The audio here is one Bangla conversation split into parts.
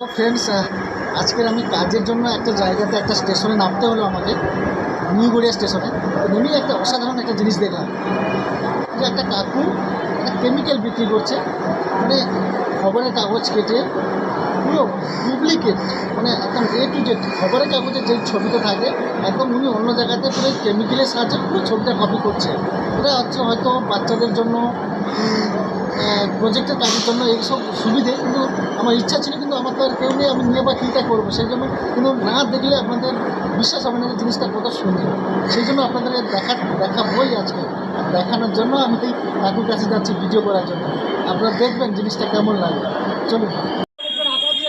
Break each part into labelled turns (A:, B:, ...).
A: ফ্রেন্ডস আজকের আমি কাজের জন্য একটা জায়গাতে, একটা স্টেশনে নামতে হলো আমাকে নিউ গড়িয়া স্টেশনে নেমেই একটা অসাধারণ একটা জিনিস দেখলাম। যে একটা কাকু একটা কেমিক্যাল বিক্রি করছে মানে খবরের কাগজ কেটে, পুরো ডুপ্লিকেট মানে একদম এ টু জেড খবরের কাগজের যে ছবিটা থাকে, একদম উনি অন্য জায়গাতে পুরো কেমিক্যালের সাহায্যে পুরো ছবিটা কপি করছে। এটা হচ্ছে হয়তো বাচ্চাদের জন্য প্রজেক্টের কাজের জন্য এইসব সুবিধে, কিন্তু আমার ইচ্ছা ছিল আমার তো আর কেউ নেই, আমি নিয়ে বা কীটা করব? সেই জন্য কিন্তু না দেখলে আপনাদের বিশ্বাস হবে না যে জিনিসটা কত সুন্দর। সেই জন্য আপনাদের দেখা দেখা বই আজকে দেখানোর জন্য আমি এই কাকুর কাছে যাচ্ছি ভিডিও করার জন্য। আপনারা দেখবেন জিনিসটা কেমন লাগে। চলুন।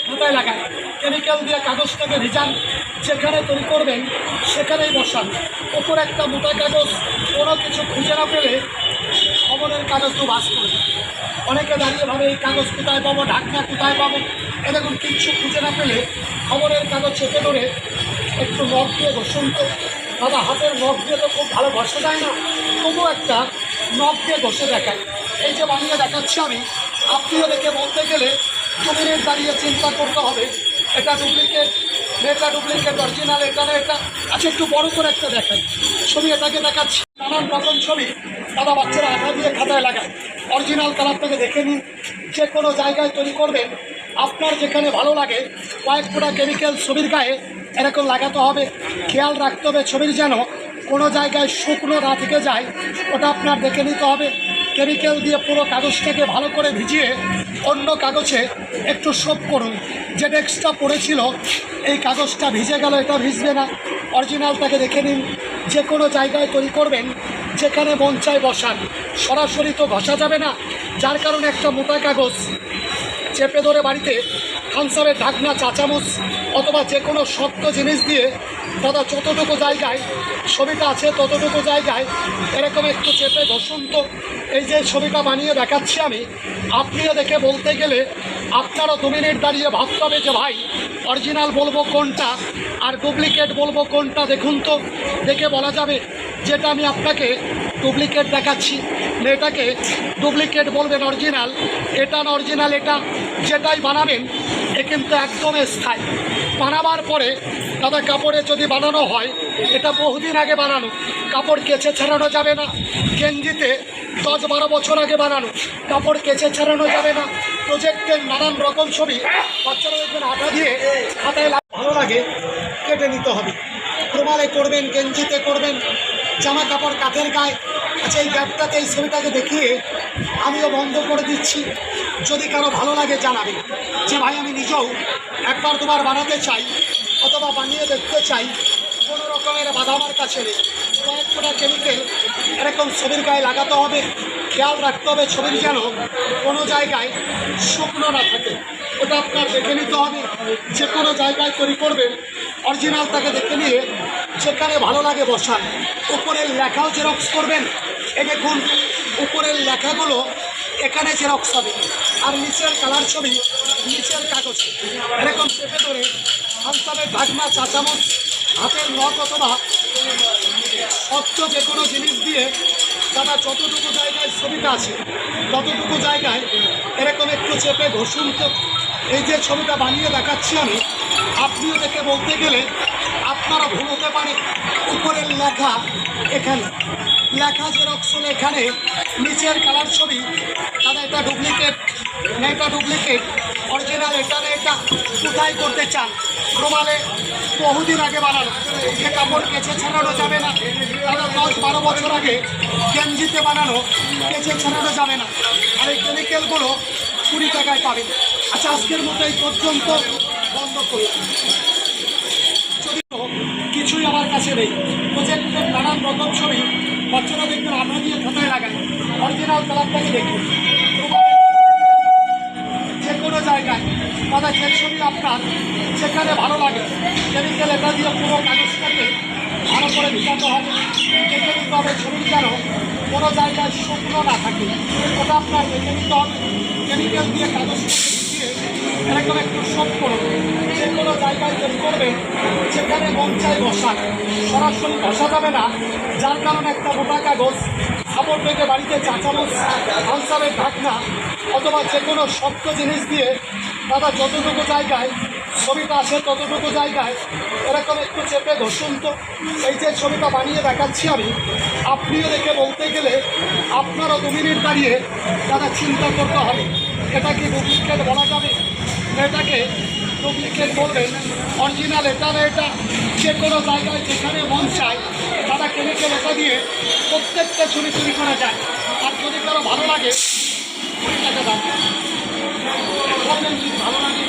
B: খাতায় লাগায় কেমিক্যাল দিয়ে কাগজটাকে ভিজান যেখানে তৈরি করবেন, সেখানেই বসান। ওপর একটা মোটা কাগজ, কোনো কিছু খুঁজে না পেলে খবরের কাগজ তো বাস করে দেয়। অনেকে দাঁড়িয়ে ভাবে এই কাগজ কোথায় পাবো, ঢাকনা কোথায় পাবো? এ দেখুন, কিচ্ছু খুঁজে না পেলে খবরের কাগজ চেপে ধরে একটু নখ দিয়ে ঘষুন তো। দাদা, হাতের নখ দিয়ে তো খুব ভালো ঘষা যায় না। তবু একটা নখ দিয়ে ঘষে দেখায় এই যে বানিয়ে দেখাচ্ছি আমি, আপনিও দেখে বলতে গেলে দু দাঁড়িয়ে চিন্তা করতে হবে। এটা ডুপ্লিকেট এটা ডুপ্লিকেট অরিজিনাল এটা না, এটা। আচ্ছা একটু বড় করে একটা দেখাই। ছবি এটাকে দেখাচ্ছি। নানান রকম ছবি দাদা বাচ্চারা আঠা দিয়ে খাতায় লাগায়। অরিজিনাল কালার থেকে দেখে নিন। যে কোনো জায়গায় তৈরি করবেন। আপনার যেখানে ভালো লাগে, কয়েক ফোঁটা কেমিক্যাল ছবির গায়ে এরকম লাগাতে হবে। খেয়াল রাখতে হবে ছবির যেন কোনো জায়গায় শুকনো না থেকে যায়। ওটা আপনার দেখে নিতে হবে। কেমিক্যাল দিয়ে পুরো কাগজটাকে ভালো করে ভিজিয়ে অন্য কাগজে একটু সোপ করুন। যে ডেস্কটা পড়েছিল, এই কাগজটা ভিজে গেল, এটা ভিজবে না। অরিজিনালটাকে দেখে নিন। যে কোনো জায়গায় তৈরি করবেন, যেখানে মন চায় বসান। সরাসরি তো ঘষা যাবে না, যার কারণে একটা মোটা কাগজ চেপে ধরে বাড়িতে থানসারের ঢাকনা চা চামচ অথবা যে কোনো শক্ত জিনিস দিয়ে দাদা যতটুকু জায়গায় ছবিটা আছে ততটুকু জায়গায় এরকম একটু চেপে ঘষুন তো। এই যে ছবিটা বানিয়ে দেখাচ্ছি আমি, আপনিও দেখে বলতে গেলে আপনারও দু মিনিট দাঁড়িয়ে ভাবতে হবে যে ভাই অরিজিনাল বলব কোনটা আর ডুপ্লিকেট বলব কোনটা দেখুন তো, দেখে বলা যাবে যেটা আমি আপনাকে ডুপ্লিকেট দেখাচ্ছি। এটাকে ডুপ্লিকেট বলবেন অরিজিনাল এটা না অরিজিনাল এটা যেটাই বানাবেন, এ কিন্তু একদম স্থায়ী। বানাবার পরে দাদা, কাপড়ে যদি বানানো হয়, এটা বহুদিন আগে বানানো, কাপড় কেচে ছাড়ানো যাবে না। গেঞ্জিতে দশ বারো বছর আগে বানানো, কাপড় কেচে ছাড়ানো যাবে না। প্রজেক্টের নানান রকম ছবি বাচ্চারা দেখবেন আঠা দিয়ে খাতায় ভালো লাগে, কেটে নিতে হবে। রুমালে করবেন, গেঞ্জিতে করবেন জামা কাপড় কাঠের গায়ে। আচ্ছা এই গ্যাপটাকে এই ছবিটাকে দেখিয়ে আমিও বন্ধ করে দিচ্ছি। যদি কারও ভালো লাগে জানাবে যে, ভাই, আমি নিজেও একবার দুবার বানাতে চাই অথবা বানিয়ে দেখতে চাই, কোনো রকমের বাধা আমার কাছে নেই কয়েক কেমিক্যাল এরকম ছবির গায়ে লাগাতে হবে। খেয়াল রাখতে হবে ছবির যেন কোনো জায়গায় শুকনো না থাকে। ওটা আপনার দেখে নিতে হবে। যে কোনো জায়গায় তৈরি করবেন অরিজিনালটাকে দেখে নিয়ে যেখানে ভালো লাগে বসান। উপরের লেখাও জেরক্স করবেন। এ দেখুন, উপরের লেখাগুলো এখানে জেরক্স হবে। আর নিচের কালার ছবি নিচের কাগজ। এরকম চেপে ধরে হালসামের ঢাকনা চা চামচ হাতের নখ অথবা শক্ত যে কোনো জিনিস দিয়ে দাদা যতটুকু জায়গায় ছবিটা আছে, ততটুকু জায়গায় এরকম একটু চেপে ঘষুন তো এই যে ছবিটা বানিয়ে দেখাচ্ছি আমি, আপনিও দেখে বলতে গেলে আপনারা ভুল হতে পারে। উপরের লেখা এখানে। লেখা জেরক্স হলে এখানে। নিচের কালার ছবি। দাদা এটা ডুপ্লিকেট না এটা ডুপ্লিকেট অরিজিনাল এটা না, এটা কোথায় করতে চান? রুমালে বহুদিন আগে বানানো। যে কাপড় কেচে ছাড়ানো যাবে না। দাদা দশ বারো বছর আগে গেঞ্জিতে বানানো কেচে ছাড়ানো যাবে না। আর এই কেমিক্যালগুলো কুড়ি টাকায় পাবেন। আচ্ছা আজকের মতো এই পর্যন্ত বন্ধ করুন যদি কিছুই আমার কাছে নেই, প্রজেক্টের নানান রকম ছবি, বাচ্চারা দেখবেন আঠা দিয়ে খাতায় লাগায়। অরিজিনাল কালারটাকে দেখুন। দাদা যে ছবি আপনার যেখানে ভালো লাগে। কেমিক্যাল এটা দিয়ে পুরো কাগজটাকে ভালো করে ভিজাতে হবে। দেখে হবে ছবি যেন কোনো জায়গায় শুকনো না থাকে। ওটা আপনার দেখে নিতে কেমিক্যাল দিয়ে ভিজিয়ে এরকম একটু সব করুন। যে কোনো জায়গায় তৈরি করবেন, সেখানে মন চাই বসান। সরাসরি বসা যাবে না। যার কারণে একটা মোটা কাগজ খাবার থেকে বাড়িতে চা চামচ আনসারের ঢাকনা অথবা যে কোনো শক্ত জিনিস দিয়ে দাদা যতটুকু জায়গায়, ছবিটা আসে ততটুকু জায়গায়। এরকম একটু চেপে ঘষুন তো। এই যে ছবিটা বানিয়ে দেখাচ্ছি আমি, আপনিও দেখে বলতে গেলে আপনারও দু মিনিট দাঁড়িয়ে দাদা চিন্তা করতে হবে। এটা কি ডুপ্লিকেট বলা যাবে? এটাকে ডুপ্লিকেট বলবেন। অরিজিনাল এটা না এটা? যে কোনো জায়গায় যেখানে মন চায় তারা কেমিক্যাল এটা দিয়ে প্রত্যেকটা ছবি চুরি করা যায় আর যদি কারও ভালো লাগে কুড়ি টাকা দাম ভালো লাগে